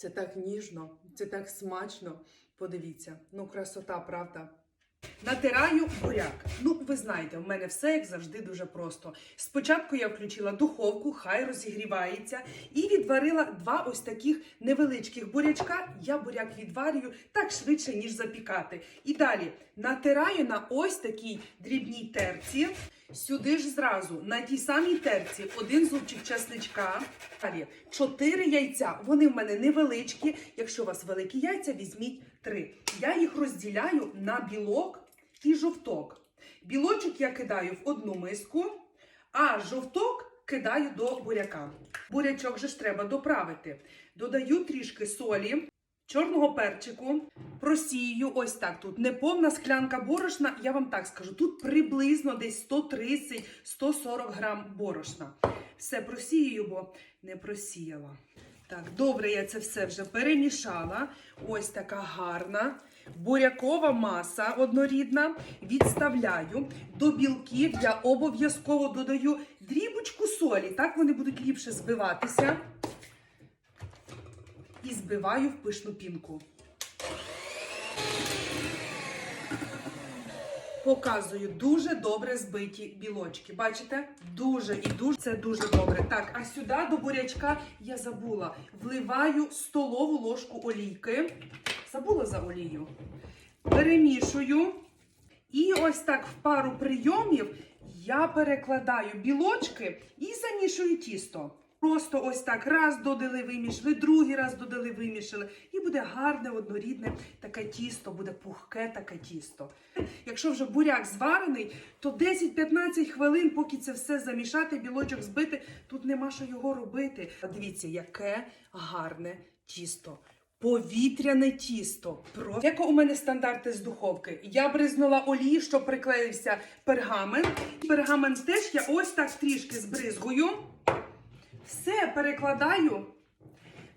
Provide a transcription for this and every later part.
Це так ніжно, це так смачно. Подивіться, ну красота, правда. Натираю буряк. Ну, ви знаєте, в мене все як завжди дуже просто. Спочатку я включила духовку, хай розігрівається, і відварила два ось таких невеличких бурячка. Я буряк відварюю так швидше, ніж запікати. І далі натираю на ось такій дрібній терці. Сюди ж зразу на тій самій терці один зубчик часничка. Далі чотири яйця. Вони в мене невеличкі. Якщо у вас великі яйця, візьміть три. Я їх розділяю на білок і жовток. Білочок я кидаю в одну миску, а жовток кидаю до буряка. Бурячок же ж треба доправити. Додаю трішки солі, чорного перчику, просію ось так. Тут не повна склянка борошна, я вам так скажу. Тут приблизно десь 130-140 грам борошна. Все просію, бо не просіяла. Так, добре, я це все вже перемішала. Ось така гарна бурякова маса однорідна. Відставляю до білків. Я обов'язково додаю дрібочку солі. Так вони будуть ліпше збиватися. І збиваю в пишну пінку. Показую дуже добре збиті білочки. Бачите? Дуже і дуже це дуже добре. Так, а сюди до бурячка я забула. Вливаю столову ложку олійки. Забула за олію. Перемішую. І ось так в пару прийомів я перекладаю білочки і замішую тісто. Просто ось так раз додали, вимішали, другий раз додали, вимішали. І буде гарне, однорідне таке тісто, буде пухке таке тісто. Якщо вже буряк зварений, то 10-15 хвилин, поки це все замішати, білочок збити, тут нема що його робити. Дивіться, яке гарне тісто. Повітряне тісто. Про як у мене стандарти з духовки. Я бризнула олії, щоб приклеївся пергамент. Пергамент теж я ось так трішки збризгую. Все перекладаю,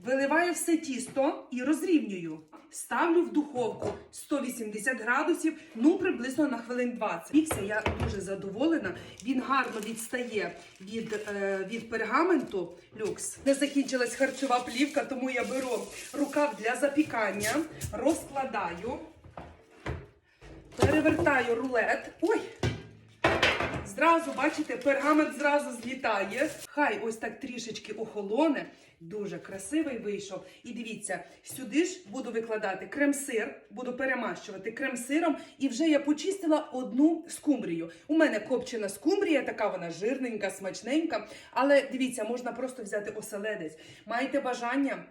виливаю все тісто і розрівнюю. Ставлю в духовку 180 градусів, ну приблизно на хвилин 20. Пікся я дуже задоволена. Він гарно відстає від, е, від пергаменту. Люкс. Не закінчилась харчова плівка, тому я беру рукав для запікання, розкладаю, перевертаю рулет. Ой! Зразу, бачите, пергамент зразу злітає. Хай ось так трішечки охолоне. Дуже красивий вийшов. І дивіться, сюди ж буду викладати крем-сир, буду перемащувати крем-сиром. І вже я почистила одну скумбрію. У мене копчена скумбрія, така вона жирненька, смачненька. Але дивіться, можна просто взяти оселедець. Маєте бажання?